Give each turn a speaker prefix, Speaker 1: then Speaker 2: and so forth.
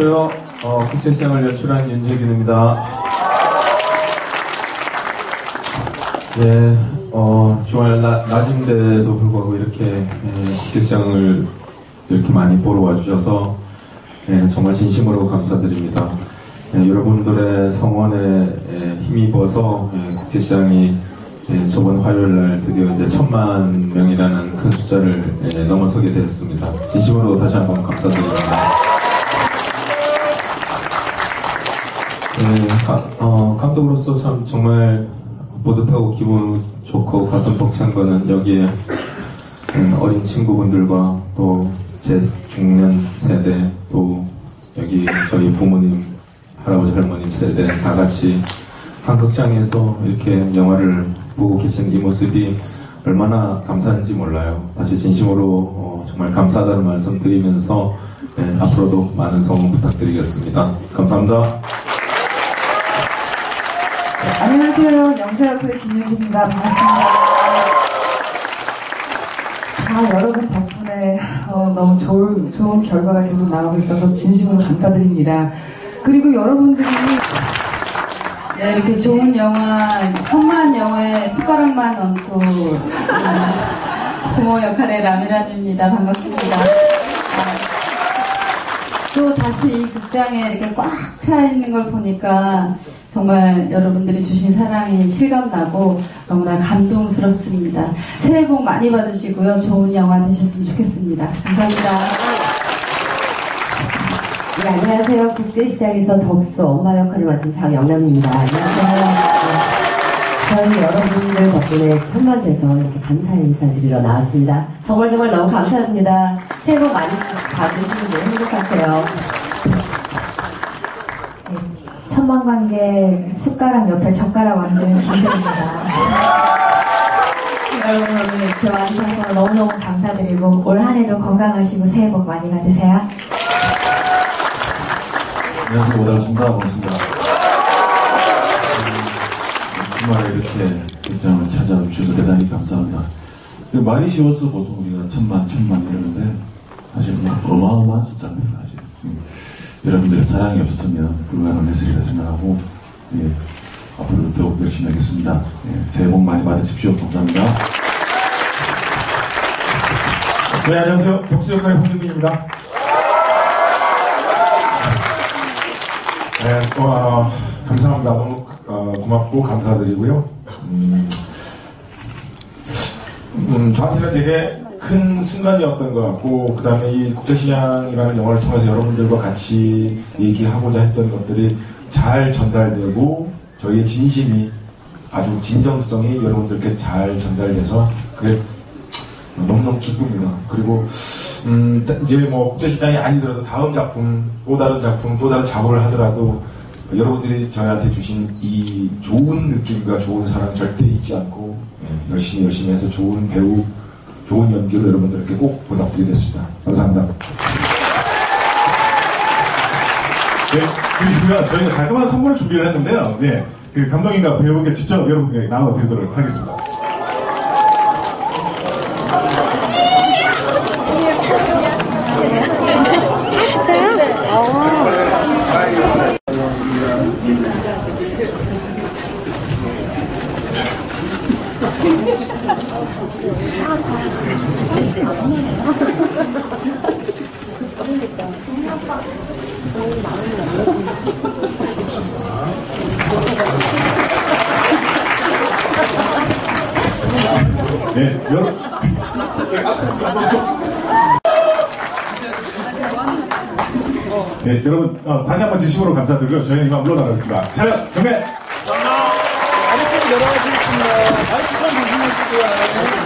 Speaker 1: 안녕하세요. 어, 국제시장을 연출한 윤재균입니다. 예, 어, 주말 나, 낮인데도 불구하고 이렇게 예, 국제시장을 이렇게 많이 보러 와주셔서 예, 정말 진심으로 감사드립니다. 예, 여러분들의 성원에 예, 힘입어서 예, 국제시장이 예, 저번 화요일 날 드디어 이제 천만 명이라는 큰 숫자를 예, 넘어서게 되었습니다. 진심으로 다시 한번 감사드립니다. 네, 가- 어, 감독으로서 참 정말 뿌듯하고 기분 좋고 가슴 벅찬 거는 여기에 음, 어린 친구분들과 또 제 중년 세대 또 여기 저희 부모님 할아버지 할머님 세대 다 같이 한 극장에서 이렇게 영화를 보고 계신 이 모습이 얼마나 감사한지 몰라요. 다시 진심으로 어, 정말 감사하다는 말씀 드리면서 네, 앞으로도 많은 성원 부탁드리겠습니다. 감사합니다.
Speaker 2: 안녕하세요. 영자역의 김윤진입니다. 반갑습니다. 다 여러분 덕분에 어, 너무 좋은, 좋은 결과가 계속 나오고 있어서 진심으로 감사드립니다. 그리고 여러분들이 네, 이렇게 좋은 영화, 천만 영화에 숟가락만 얹고 음, 부모 역할의 라미란입니다. 반갑습니다. 아, 또 다시 이 극장에 이렇게 꽉 차 있는 걸 보니까 정말 여러분들이 주신 사랑이 실감나고 너무나 감동스럽습니다. 새해 복 많이 받으시고요. 좋은 영화 되셨으면 좋겠습니다. 감사합니다.
Speaker 3: 네, 안녕하세요. 국제시장에서 덕수 엄마 역할을 맡은 장영남입니다. 안녕하세요. 네, 저희 여러분들 덕분에 천만 돼서 이렇게 감사 인사드리러 나왔습니다. 정말 정말 너무 감사합니다. 새해 복 많이 받으시는데 행복하세요.
Speaker 4: 천만 관계 숟가락 옆에 젓가락 얹은 기세입니다. 여러분 오늘 이렇게 와주셔서 너무너무 감사드리고 올 한해도 건강하시고 새해 복 많이 받으세요.
Speaker 5: 안녕하세요. 정다하고 있습니다. 주말에 이렇게 극장을 찾아주셔서 대단히 감사합니다. 말이 쉬워서 보통 우리가 천만, 천만 이러는데 사실 어마어마한 숫자입니다. 사실. 음. 여러분들의 사랑이 없었으면 불가능한 했으리라 생각하고 예, 앞으로 더욱 열심히 하겠습니다. 예, 새해 복 많이 받으십시오. 감사합니다.
Speaker 6: 네, 안녕하세요. 덕수 역할의 홍준빈입니다. 네, 어, 감사합니다. 너무 어, 고맙고 감사드리고요. 음, 음, 저한테는 되게 큰 순간이었던 것 같고, 그 다음에 이 국제시장이라는 영화를 통해서 여러분들과 같이 얘기하고자 했던 것들이 잘 전달되고, 저희의 진심이 아주 진정성이 여러분들께 잘 전달돼서, 그게 너무너무 기쁩니다. 그리고 음, 이제 뭐 국제시장이 아니더라도 다음 작품, 또 다른 작품, 또 다른 작업을 하더라도 여러분들이 저희한테 주신 이 좋은 느낌과 좋은 사랑 절대 잊지 않고 예, 열심히 열심히 해서 좋은 배우, 좋은 연기로 여러분들께 꼭 보답드리겠습니다. 감사합니다.
Speaker 7: 네, 그리고요, 저희가 자그마한 선물을 준비를 했는데요. 네, 그 감독님과 배우께 직접 여러분께 나눠드리도록 하겠습니다. 네, 여러분. 네, 여러분, 어, 다시 한번 진심으로 감사드리고요. 저희는 이만 물러나가겠습니다. 촬영, 경례!
Speaker 8: 아이폰 열어주겠습니다. 아이폰 조심하시고요.